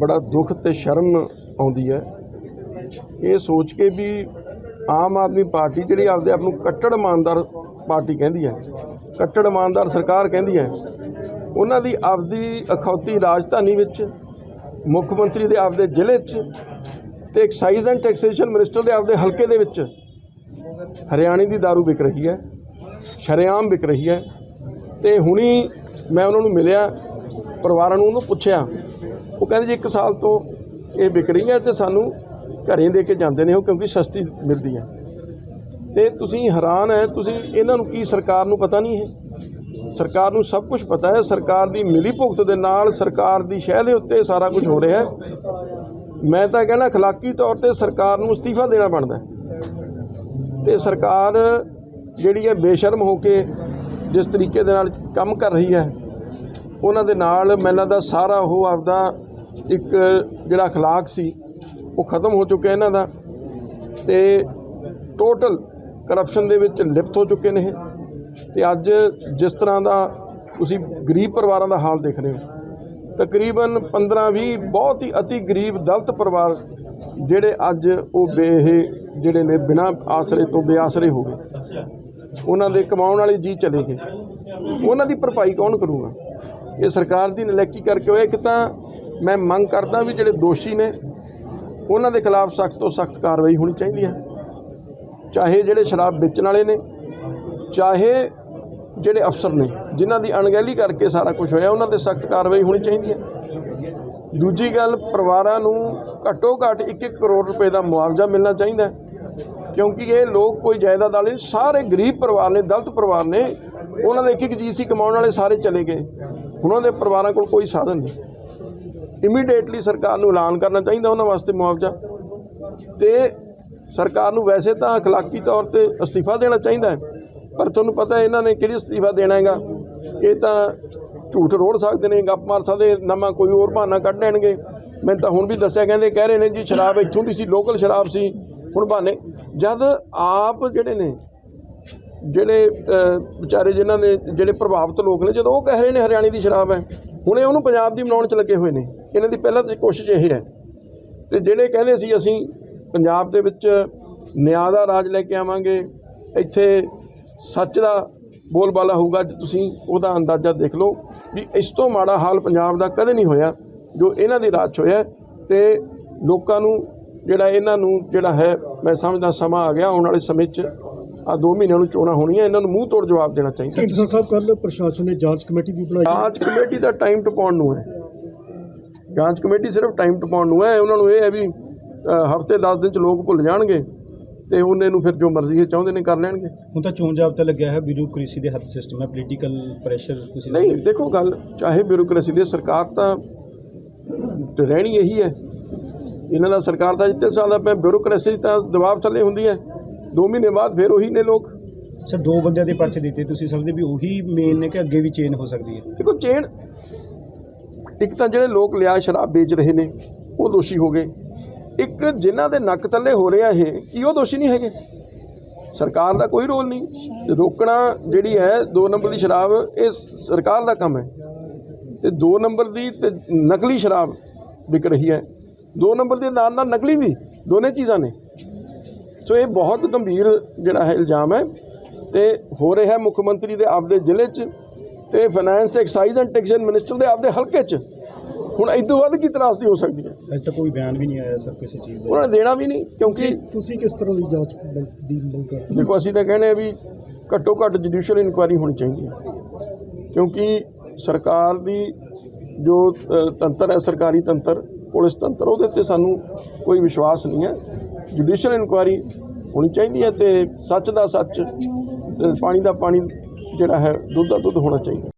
ਬੜਾ ਦੁੱਖ ਤੇ ਸ਼ਰਮ ਆਉਂਦੀ ਹੈ। ਇਹ ਸੋਚ ਕੇ ਵੀ ਆਮ ਆਦਮੀ ਪਾਰਟੀ ਜਿਹੜੀ ਆਪਦੇ ਆਪ ਨੂੰ ਕੱਟੜ ਇਮਾਨਦਾਰ ਪਾਰਟੀ ਕਹਿੰਦੀ ਹੈ, ਕੱਟੜ ਇਮਾਨਦਾਰ ਸਰਕਾਰ ਕਹਿੰਦੀ ਹੈ, ਉਹਨਾਂ ਦੀ ਆਪਦੀ ਅਖੌਤੀ ਰਾਜਧਾਨੀ ਵਿੱਚ, ਮੁੱਖ ਮੰਤਰੀ ਦੇ ਆਪਦੇ ਜ਼ਿਲ੍ਹੇ 'ਚ ਤੇ ਐਕਸਾਈਜ਼ ਐਂਡ ਟੈਕਸੇਸ਼ਨ ਮਿਨਿਸਟਰ ਦੇ ਆਪਦੇ ਹਲਕੇ ਦੇ ਵਿੱਚ ਹਰਿਆਣੇ ਦੀ दारू ਵਿਕ ਰਹੀ ਹੈ, ਸ਼ਰੇਆਮ ਵਿਕ ਰਹੀ ਹੈ ਤੇ ਹੁਣੀ ਮੈਂ ਉਹਨਾਂ ਨੂੰ ਮਿਲਿਆ, ਪਰਿਵਾਰਾਂ ਨੂੰ ਉਹਨੂੰ ਪੁੱਛਿਆ ਉਹ ਕਹਿੰਦੇ ਜੀ ਇੱਕ ਸਾਲ ਤੋਂ ਇਹ ਵਿਕ ਰਹੀ ਹੈ ਤੇ ਸਾਨੂੰ ਘਰੇ ਦੇ ਕੇ ਜਾਂਦੇ ਨੇ ਉਹ ਕਿਉਂਕਿ ਸਸਤੀ ਮਿਲਦੀ ਹੈ। ਤੇ ਤੁਸੀਂ ਹੈਰਾਨ ਹੈ, ਤੁਸੀਂ ਇਹਨਾਂ ਨੂੰ ਕੀ ਸਰਕਾਰ ਨੂੰ ਪਤਾ ਨਹੀਂ ਹੈ? ਸਰਕਾਰ ਨੂੰ ਸਭ ਕੁਝ ਪਤਾ ਹੈ, ਸਰਕਾਰ ਦੀ ਮਿਲੀ ਭੁਗਤ ਦੇ ਨਾਲ ਸਰਕਾਰ ਦੀ ਸ਼ਹਿ ਦੇ ਉੱਤੇ ਸਾਰਾ ਕੁਝ ਹੋ ਰਿਹਾ ਹੈ। ਮੈਂ ਤਾਂ ਕਹਿੰਦਾ ਅਖਲਾਕੀ ਤੌਰ ਤੇ ਸਰਕਾਰ ਨੂੰ ਅਸਤੀਫਾ ਦੇਣਾ ਬਣਦਾ ਹੈ। ਤੇ ਸਰਕਾਰ ਜਿਹੜੀ ਹੈ ਬੇਸ਼ਰਮ ਹੋ ਕੇ ਜਿਸ ਤਰੀਕੇ ਦੇ ਨਾਲ ਕੰਮ ਕਰ ਰਹੀ ਹੈ, ਉਹਨਾਂ ਦੇ ਨਾਲ ਮੈਨੂੰ ਦਾ ਸਾਰਾ ਉਹ ਆਪਦਾ ਇੱਕ ਜਿਹੜਾ ਅਖਲਾਕ ਸੀ, ਉਹ ਖਤਮ ਹੋ ਚੁੱਕਿਆ ਇਹਨਾਂ ਦਾ ਤੇ ਟੋਟਲ ਕਰਪਸ਼ਨ ਦੇ ਵਿੱਚ ਲਿਪਤ ਹੋ ਚੁੱਕੇ ਨੇ ਇਹ। ਤੇ ਅੱਜ ਜਿਸ ਤਰ੍ਹਾਂ ਦਾ ਤੁਸੀਂ ਗਰੀਬ ਪਰਿਵਾਰਾਂ ਦਾ ਹਾਲ ਦੇਖ ਰਹੇ ਹੋ, ਤਕਰੀਬਨ 15-20 ਬਹੁਤ ਹੀ ਅਤੀ ਗਰੀਬ ਦਲਤ ਪਰਿਵਾਰ ਜਿਹੜੇ ਅੱਜ ਉਹ ਬੇਹ ਜਿਹੜੇ ਨੇ ਬਿਨਾਂ ਆਸਰੇ ਤੋਂ ਬੇਆਸਰੇ ਹੋ ਗਏ। ਉਹਨਾਂ ਦੇ ਕਮਾਉਣ ਵਾਲੇ ਜੀ ਚਲੇ ਗਏ। ਉਹਨਾਂ ਦੀ ਭਰਪਾਈ ਕੌਣ ਕਰੂਗਾ? ਇਹ ਸਰਕਾਰ ਦੀ ਨਲੈਕੀ ਕਰਕੇ ਹੋਇਆ। ਇੱਕ ਤਾਂ ਮੈਂ ਮੰਗ ਕਰਦਾ ਵੀ ਜਿਹੜੇ ਦੋਸ਼ੀ ਨੇ ਉਹਨਾਂ ਦੇ ਖਿਲਾਫ ਸਖਤ ਤੋਂ ਸਖਤ ਕਾਰਵਾਈ ਹੋਣੀ ਚਾਹੀਦੀ ਹੈ। ਚਾਹੇ ਜਿਹੜੇ ਸ਼ਰਾਬ ਵੇਚਣ ਵਾਲੇ ਨੇ ਚਾਹੇ ਜਿਹੜੇ ਅਫਸਰ ਨੇ ਜਿਨ੍ਹਾਂ ਦੀ ਅਣਗਹਿਲੀ ਕਰਕੇ ਸਾਰਾ ਕੁਝ ਹੋਇਆ ਉਹਨਾਂ ਤੇ ਸਖਤ ਕਾਰਵਾਈ ਹੋਣੀ ਚਾਹੀਦੀ ਹੈ। ਦੂਜੀ ਗੱਲ ਪਰਿਵਾਰਾਂ ਨੂੰ ਘੱਟੋ ਘੱਟ 1-1 ਕਰੋੜ ਰੁਪਏ ਦਾ ਮੁਆਵਜ਼ਾ ਮਿਲਣਾ ਚਾਹੀਦਾ ਕਿਉਂਕਿ ਇਹ ਲੋਕ ਕੋਈ ਜਾਇਦਾਦ ਵਾਲੇ ਨਹੀਂ, ਸਾਰੇ ਗਰੀਬ ਪਰਿਵਾਰ ਨੇ ਦਲਤ ਪਰਿਵਾਰ ਨੇ ਉਹਨਾਂ ਦੇ ਇੱਕ ਇੱਕ ਜੀ ਸੀ ਕਮਾਉਣ ਵਾਲੇ ਸਾਰੇ ਚਲੇ ਗਏ। ਉਹਨਾਂ ਦੇ ਪਰਿਵਾਰਾਂ ਕੋਲ ਕੋਈ ਸਾਧਨ ਨਹੀਂ। ਇਮੀਡੀਏਟਲੀ ਸਰਕਾਰ ਨੂੰ ਐਲਾਨ ਕਰਨਾ ਚਾਹੀਦਾ ਉਹਨਾਂ ਵਾਸਤੇ ਮੁਆਵਜ਼ਾ ਤੇ ਸਰਕਾਰ ਨੂੰ ਵੈਸੇ ਤਾਂ اخلاقی ਤੌਰ ਤੇ ਅਸਤੀਫਾ ਦੇਣਾ ਚਾਹੀਦਾ ਹੈ ਪਰ ਤੁਹਾਨੂੰ ਪਤਾ ਹੈ ਇਹਨਾਂ ਨੇ ਕਿਹੜੀ ਅਸਤੀਫਾ ਦੇਣਾ ਹੈਗਾ ਇਹ ਤਾਂ ਝੂਠ ਰੋੜ ਸਕਦੇ ਨੇ ਗੱਪ ਮਾਰ ਸਕਦੇ ਨਵਾਂ ਕੋਈ ਹੋਰ ਬਹਾਨਾ ਕੱਢ ਲੈਣਗੇ ਮੈਨੂੰ ਤਾਂ ਹੁਣ ਵੀ ਦੱਸਿਆ ਕਹਿੰਦੇ ਕਹਿ ਰਹੇ ਨੇ ਜੀ ਸ਼ਰਾਬ ਇੱਥੋਂ ਦੀ ਸੀ ਲੋਕਲ ਸ਼ਰਾਬ ਸੀ ਹੁਣ ਬਹਾਨੇ ਜਦ ਆਪ ਜਿਹੜੇ ਨੇ ਜਿਹੜੇ ਅ, ਵਿਚਾਰੇ ਜਿਨ੍ਹਾਂ ਦੇ ਜਿਹੜੇ ਪ੍ਰਭਾਵਿਤ ਲੋਕ ਨੇ ਜਦੋਂ ਉਹ ਕਹਿ ਰਹੇ ਨੇ ਹਰਿਆਣੇ ਦੀ ਸ਼ਰਾਬ ਹੈ ਹੁਣੇ ਉਹਨੂੰ ਪੰਜਾਬ ਦੀ ਬਣਾਉਣ 'ਚ ਲੱਗੇ ਹੋਏ ਨੇ ਇਹਨਾਂ ਦੀ ਪਹਿਲਾਂ ਤਾਂ ਕੋਸ਼ਿਸ਼ ਇਹ ਹੈ। ਤੇ ਜਿਹੜੇ ਕਹਿੰਦੇ ਸੀ ਅਸੀਂ ਪੰਜਾਬ ਦੇ ਵਿੱਚ ਨਿਆਂ ਦਾ ਰਾਜ ਲੈ ਕੇ ਆਵਾਂਗੇ ਇੱਥੇ ਸੱਚ ਦਾ ਬੋਲਬਾਲਾ ਹੋਊਗਾ ਅੱਜ ਤੁਸੀਂ ਉਹਦਾ ਅੰਦਾਜ਼ਾ ਦੇਖ ਲਓ ਵੀ ਇਸ ਤੋਂ ਮਾੜਾ ਹਾਲ ਪੰਜਾਬ ਦਾ ਕਦੇ ਨਹੀਂ ਹੋਇਆ ਜੋ ਇਹਨਾਂ ਦੀ ਰਾਜ 'ਚ ਹੋਇਆ ਤੇ ਲੋਕਾਂ ਨੂੰ ਜਿਹੜਾ ਇਹਨਾਂ ਨੂੰ ਜਿਹੜਾ ਹੈ ਮੈਂ ਸਮਝਦਾ ਸਮਾਂ ਆ ਗਿਆ ਆਉਣ ਵਾਲੇ ਸਮੇਂ 'ਚ ਆ ਦੋ ਮਹੀਨਿਆਂ ਨੂੰ ਚੋਣਾਂ ਹੋਣੀਆਂ ਇਹਨਾਂ ਨੂੰ ਮੂੰਹ ਤੋੜ ਜਵਾਬ ਦੇਣਾ ਚਾਹੀਦਾ। ਸਾਹਿਬ ਕੱਲ ਪ੍ਰਸ਼ਾਸਨ ਨੇ ਜਾਂਚ ਕਮੇਟੀ ਵੀ ਬਣਾਈ। ਜਾਂਚ ਕਮੇਟੀ ਦਾ ਟਾਈਮ ਟਪਾਉਣ ਨੂੰ ਹੈ। ਜਾਂਚ ਕਮੇਟੀ ਸਿਰਫ ਟਾਈਮ ਟਪਾਉਣ ਨੂੰ ਹੈ ਉਹਨਾਂ ਨੂੰ ਇਹ ਹੈ ਵੀ ਹਫ਼ਤੇ 10 ਦਿਨ ਚ ਲੋਕ ਭੁੱਲ ਜਾਣਗੇ ਤੇ ਉਹਨੇ ਨੂੰ ਫਿਰ ਜੋ ਮਰਜ਼ੀ ਇਹ ਚਾਹੁੰਦੇ ਨੇ ਕਰ ਲੈਣਗੇ। ਹੁਣ ਤਾਂ ਚੋਣ ਜਾਬਤਾ ਲੱਗਿਆ ਹੈ ਬਿਊਰੋਕ੍ਰੇਸੀ ਦੇ ਹੱਥ ਸਿਸਟਮ ਹੈ ਪੋਲੀਟੀਕਲ ਪ੍ਰੈਸ਼ਰ ਤੁਸੀਂ ਨਹੀਂ ਦੇਖੋ ਗੱਲ ਚਾਹੇ ਬਿਊਰੋਕ੍ਰੇਸੀ ਦੀ ਸਰਕਾਰ ਤਾਂ ਰਹਿਣੀ ਇਹੀ ਹੈ। ਇਹਨਾਂ ਦਾ ਸਰਕਾਰ ਦਾ ਜਿੱਤੇ ਸਾਲ ਦਾ ਬਿਊਰੋਕ੍ਰੇਸੀ ਤਾਂ ਦਬਾਅ ਥੱਲੇ ਹੁੰਦੀ ਹੈ। 2 ਮਹੀਨੇ ਬਾਅਦ ਫਿਰ ਉਹੀ ਨੇ ਲੋਕ। ਸਰ ਦੋ ਬੰਦਿਆਂ ਦੇ ਪਰਚੇ ਦਿੱਤੇ ਤੁਸੀਂ ਸਮਝਦੇ ਵੀ ਉਹੀ ਮੇਨ ਨੇ ਕਿ ਅੱਗੇ ਵੀ ਚੇਂਜ ਹੋ ਸਕਦੀ ਹੈ? ਦੇਖੋ ਚੇਨ ਇੱਕ ਤਾਂ ਜਿਹੜੇ ਲੋਕ ਲਿਆ ਸ਼ਰਾਬ ਵੇਚ ਰਹੇ ਨੇ, ਉਹ ਦੋਸ਼ੀ ਹੋ ਗਏ। ਇੱਕ ਜਿਨ੍ਹਾਂ ਦੇ ਨੱਕ ਥੱਲੇ ਹੋ ਰਿਹਾ ਇਹ, ਕੀ ਉਹ ਦੋਸ਼ੀ ਨਹੀਂ ਹੈਗੇ? ਸਰਕਾਰ ਦਾ ਕੋਈ ਰੋਲ ਨਹੀਂ। ਰੋਕਣਾ ਜਿਹੜੀ ਹੈ 2 ਨੰਬਰ ਦੀ ਸ਼ਰਾਬ, ਇਹ ਸਰਕਾਰ ਦਾ ਕੰਮ ਹੈ। ਤੇ 2 ਨੰਬਰ ਦੀ ਤੇ ਨਕਲੀ ਸ਼ਰਾਬ ਵਿਕ ਰਹੀ ਹੈ। 2 ਨੰਬਰ ਦੇ ਨਾਲ ਨਾਲ ਨਕਲੀ ਵੀ, ਦੋਨੇ ਚੀਜ਼ਾਂ ਨੇ। ਸੋ ਇਹ ਬਹੁਤ ਗੰਭੀਰ ਜਿਹੜਾ ਹੈ ਇਲਜ਼ਾਮ ਹੈ। ਤੇ ਹੋ ਰਿਹਾ ਮੁੱਖ ਮੰਤਰੀ ਦੇ ਆਪਦੇ ਜ਼ਿਲ੍ਹੇ 'ਚ। ਤੇ finance excise and taxation minister ਦੇ ਆਪਦੇ ਹਲਕੇ 'ਚ। ਹੁਣ ਤੋਂ ਵੱਧ ਕੀ ਤਰਾਸਦੀ ਹੋ ਸਕਦੀ ਹੈ? ਅਜੇ ਤੱਕ ਕੋਈ ਬਿਆਨ ਵੀ ਨਹੀਂ ਆਇਆ ਸਰ ਕਿਸੇ ਚੀਜ਼ ਦਾ। ਉਹਨਾਂ ਨੇ ਦੇਣਾ ਵੀ ਨਹੀਂ ਕਿਉਂਕਿ ਤੁਸੀਂ ਕਿਸ ਤਰ੍ਹਾਂ ਦੀ ਜਾਂਚ ਦੀ ਮੰਗ ਕਰਦੇ ਦੇਖੋ ਅਸੀਂ ਤਾਂ ਕਹਿੰਦੇ ਆ ਵੀ ਘੱਟੋ ਘੱਟ ਜੁਡੀਸ਼ੀਅਲ ਇਨਕੁਆਇਰੀ ਹੋਣੀ ਚਾਹੀਦੀ ਹੈ। ਕਿਉਂਕਿ ਸਰਕਾਰ ਦੀ ਜੋ ਤੰਤਰ ਹੈ ਸਰਕਾਰੀ ਤੰਤਰ ਪੁਲਿਸ ਤੰਤਰ ਉਹਦੇ ਤੇ ਸਾਨੂੰ ਕੋਈ ਵਿਸ਼ਵਾਸ ਨਹੀਂ ਹੈ। ਜੁਡੀਸ਼ੀਅਲ ਇਨਕੁਆਇਰੀ ਹੋਣੀ ਚਾਹੀਦੀ ਹੈ ਤੇ ਸੱਚ ਦਾ ਸੱਚ ਪਾਣੀ ਦਾ ਪਾਣੀ ਜਿਹੜਾ ਹੈ ਦੁੱਧ ਦਾ ਦੁੱਧ ਹੋਣਾ ਚਾਹੀਦਾ।